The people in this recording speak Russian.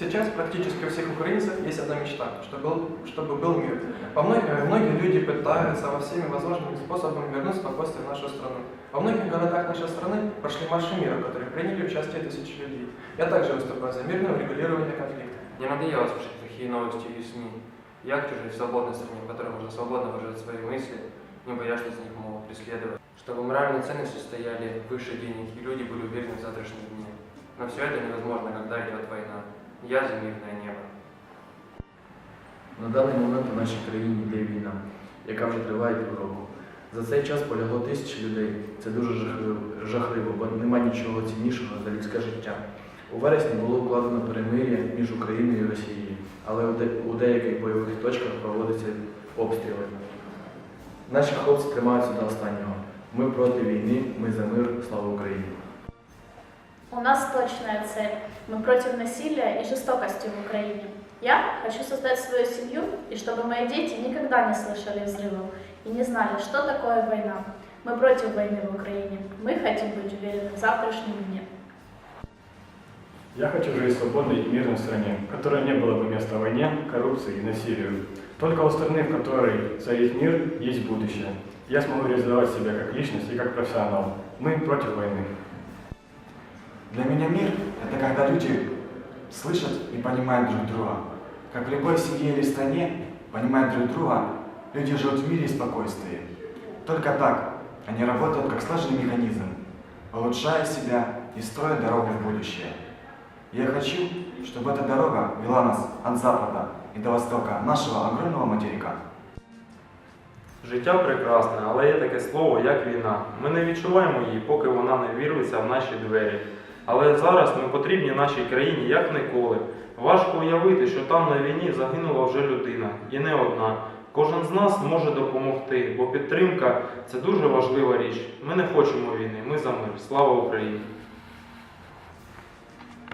Сейчас практически у всех украинцев есть одна мечта, чтобы был, чтобы был мир. Во многие, многие люди пытаются во всеми возможными способами вернуть спокойствие в нашу страну. Во многих городах нашей страны прошли марши мира, в приняли участие тысячи людей. Я также выступаю за мирное урегулирование конфликта. Не надоело слушать плохие новости и СМИ. Я хочу жить в свободной стране, в которой можно свободно выражать свои мысли, не боясь, что за них могут преследовать. Чтобы моральные ценности стояли выше денег, и люди были уверены в завтрашнем дне. Но все это невозможно, когда идет война. Я за мирное небо. На даний момент у нашій країні йде війна, яка вже триває півроку. За цей час полягло тисячі людей. Це дуже жахливо, жахливо, бо нема нічого ціннішого за людське життя. У вересні було укладено перемир'я між Україною і Росією, але у деяких бойових точках проводяться обстріли. Наші хлопці тримаються до останнього. Ми проти війни, ми за мир, слава Україні! У нас точная цель. Мы против насилия и жестокости в Украине. Я хочу создать свою семью, и чтобы мои дети никогда не слышали взрывов и не знали, что такое война. Мы против войны в Украине. Мы хотим быть уверены в завтрашнем дне. Я хочу жить в свободной и мирной стране, в которой не было бы места войне, коррупции и насилию. Только у страны, в которой царит мир, есть будущее. Я смогу реализовать себя как личность и как профессионал. Мы против войны. Для меня мир – это когда люди слышат и понимают друг друга. Как в любой семье или стране, понимая друг друга, люди живут в мире и спокойствии. Только так они работают как сложный механизм, улучшая себя и строя дорогу в будущее. Я хочу, чтобы эта дорога вела нас от запада и до востока нашего огромного материка. Життя прекрасне, але є таке слово, як війна. Ми не відчуваємо її, поки вона не вірветься в наші двері. Але зараз ми потрібні нашій країні як ніколи. Важко уявити, що там на війні загинула вже людина, і не одна. Кожен з нас може допомогти, бо підтримка це дуже важлива річ. Ми не хочемо війни, ми за мир. Слава Україні!